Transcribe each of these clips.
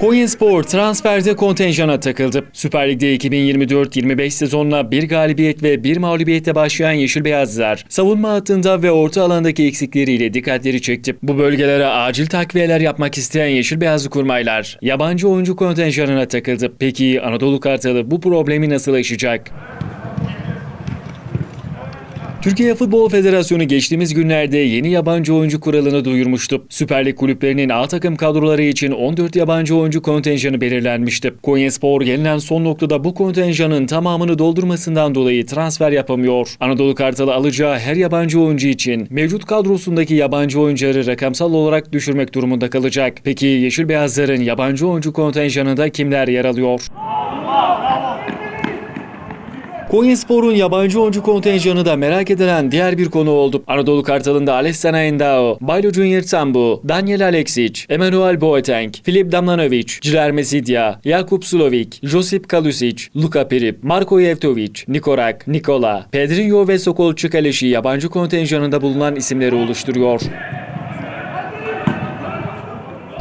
Konyaspor transferde kontenjana takıldı. Süper Lig'de 2024-25 sezonuna bir galibiyet ve bir mağlubiyetle başlayan Yeşil Beyazlar, savunma hattında ve orta alandaki eksikleriyle dikkatleri çekti. Bu bölgelere acil takviyeler yapmak isteyen Yeşil Beyazlı kurmaylar, yabancı oyuncu kontenjanına takıldı. Peki Anadolu Kartalı bu problemi nasıl aşacak? Türkiye Futbol Federasyonu geçtiğimiz günlerde yeni yabancı oyuncu kuralını duyurmuştu. Süper Lig kulüplerinin A takım kadroları için 14 yabancı oyuncu kontenjanı belirlenmişti. Konyaspor gelinen son noktada bu kontenjanın tamamını doldurmasından dolayı transfer yapamıyor. Anadolu Kartalı alacağı her yabancı oyuncu için mevcut kadrosundaki yabancı oyuncuları rakamsal olarak düşürmek durumunda kalacak. Peki Yeşil Beyazların yabancı oyuncu kontenjanında kimler yer alıyor? Konyaspor'un yabancı oyuncu kontenjanı da merak edilen diğer bir konu oldu. Anadolu Kartalı'nda Alessandro Endao, Baylo Junior Sambu, Daniel Aleksic, Emanuel Boateng, Filip Damlanovic, Ciler Sidya, Jakub Sulovic, Josip Kalusic, Luka Pirip, Marko Jevtovic, Nikorak, Nikola, Pedrinho ve Sokol Çıkaleşi yabancı kontenjanında bulunan isimleri oluşturuyor.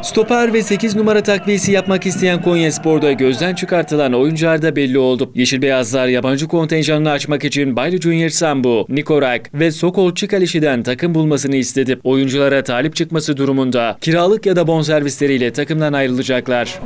Stoper ve 8 numara takviyesi yapmak isteyen Konya Spor'da gözden çıkartılan oyuncular da belli oldu. Yeşil Beyazlar yabancı kontenjanını açmak için Bayri Junior Sambu, Nikorak ve Sokol Çikalişi'den takım bulmasını istedi. Oyunculara talip çıkması durumunda kiralık ya da bonservisleriyle takımdan ayrılacaklar.